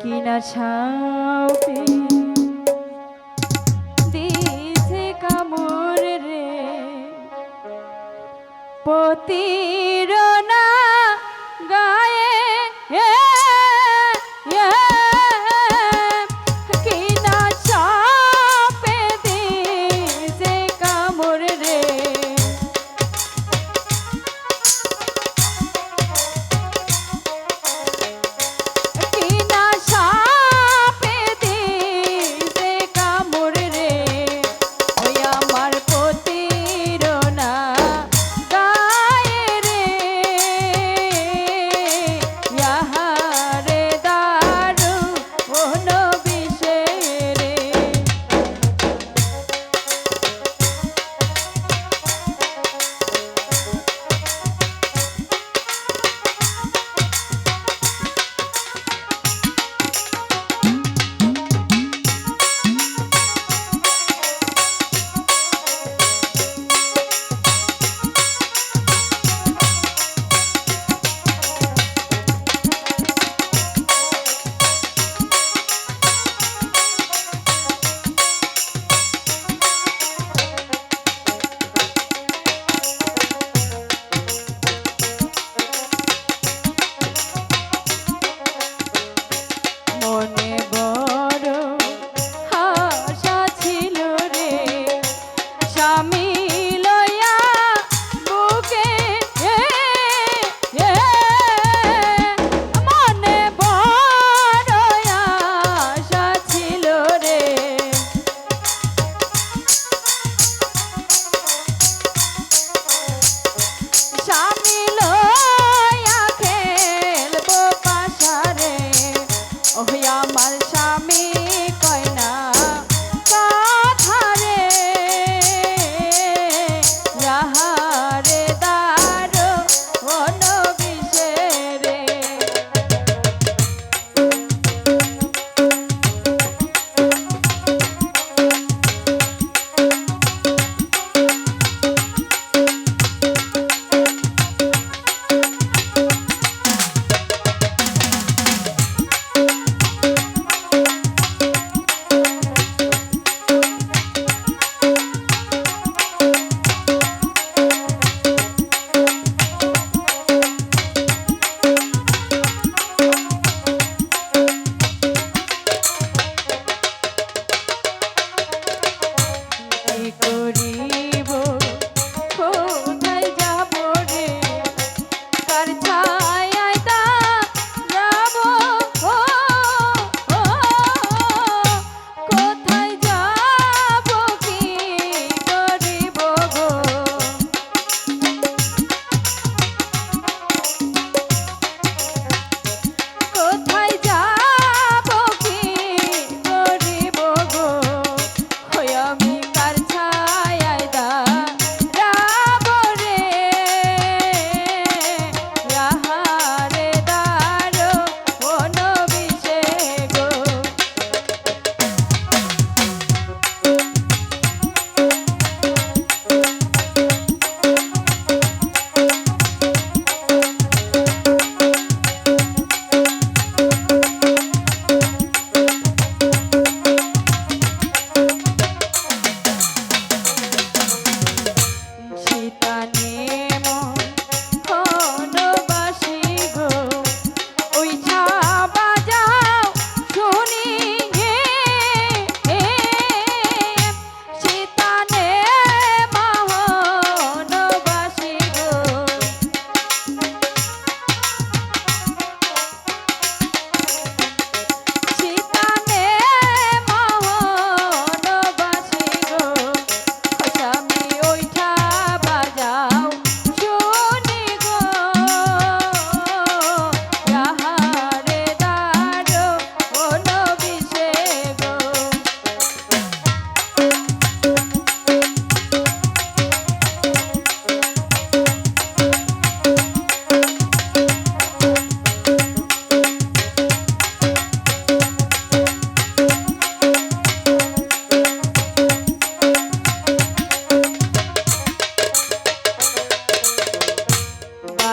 কিনা ছাউপে দিছে কামড় পতিরনা Oh,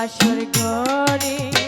বাসর ঘরে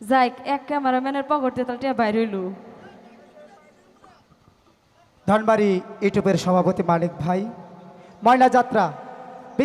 যাই এক ক্যামেরাম্যানের পকেটে তালটা বাইর হইল। ধনবাড়ি ইউটিউবের সভাপতি মানিক ভাই। ময়না যাত্রা